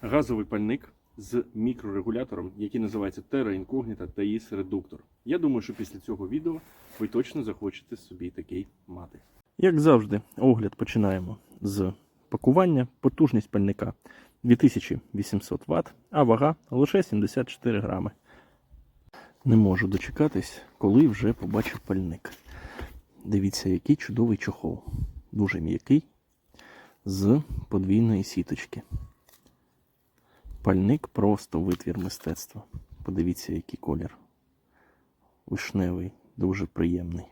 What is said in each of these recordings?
газовий пальник з мікрорегулятором, який називається Terra Incognita TIS Reductor. Я думаю, що після цього відео ви точно захочете собі такий мати. Як завжди, огляд починаємо з пакування. Потужність пальника 2800 Вт, а вага лише 74 грами. Не можу дочекатись, коли вже побачив пальник. Дивіться, який чудовий чохол. Дуже м'який, з подвійної сіточки. Пальник просто витвір мистецтва. Подивіться, який колір. Вишневий, дуже приємний.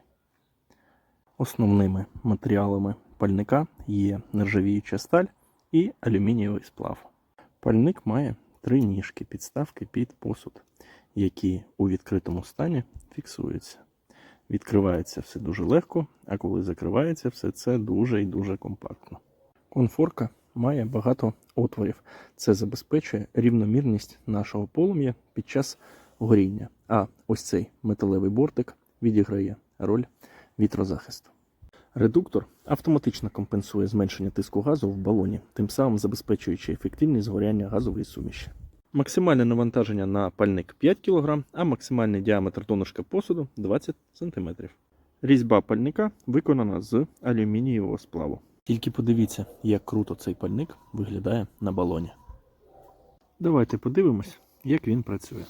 Основними матеріалами пальника є нержавіюча сталь і алюмінієвий сплав. Пальник має три ніжки підставки під посуд, які у відкритому стані фіксуються. Відкривається все дуже легко, а коли закривається, все це дуже і дуже компактно. Конфорка має багато отворів. Це забезпечує рівномірність нашого полум'я під час горіння. А ось цей металевий бортик відіграє роль вітрозахисту. Редуктор автоматично компенсує зменшення тиску газу в балоні, тим самим забезпечуючи ефективність згоряння газової суміші. Максимальне навантаження на пальник 5 кг, а максимальний діаметр донышка посуду 20 см. Різьба пальника виконана з алюмінієвого сплаву. Тільки подивіться, як круто цей пальник виглядає на балоні. Давайте подивимось, як він працює.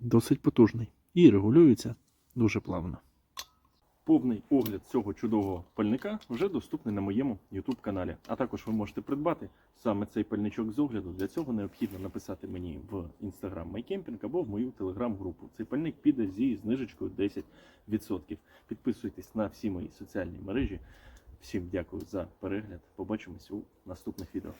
Досить потужний і регулюється дуже плавно. Повний огляд цього чудового пальника вже доступний на моєму YouTube каналі. А також ви можете придбати саме цей пальничок з огляду. Для цього необхідно написати мені в Instagram MyCamping або в мою телеграм-групу. Цей пальник піде зі знижечкою 10%. Підписуйтесь на всі мої соціальні мережі. Всім дякую за перегляд. Побачимось у наступних відео.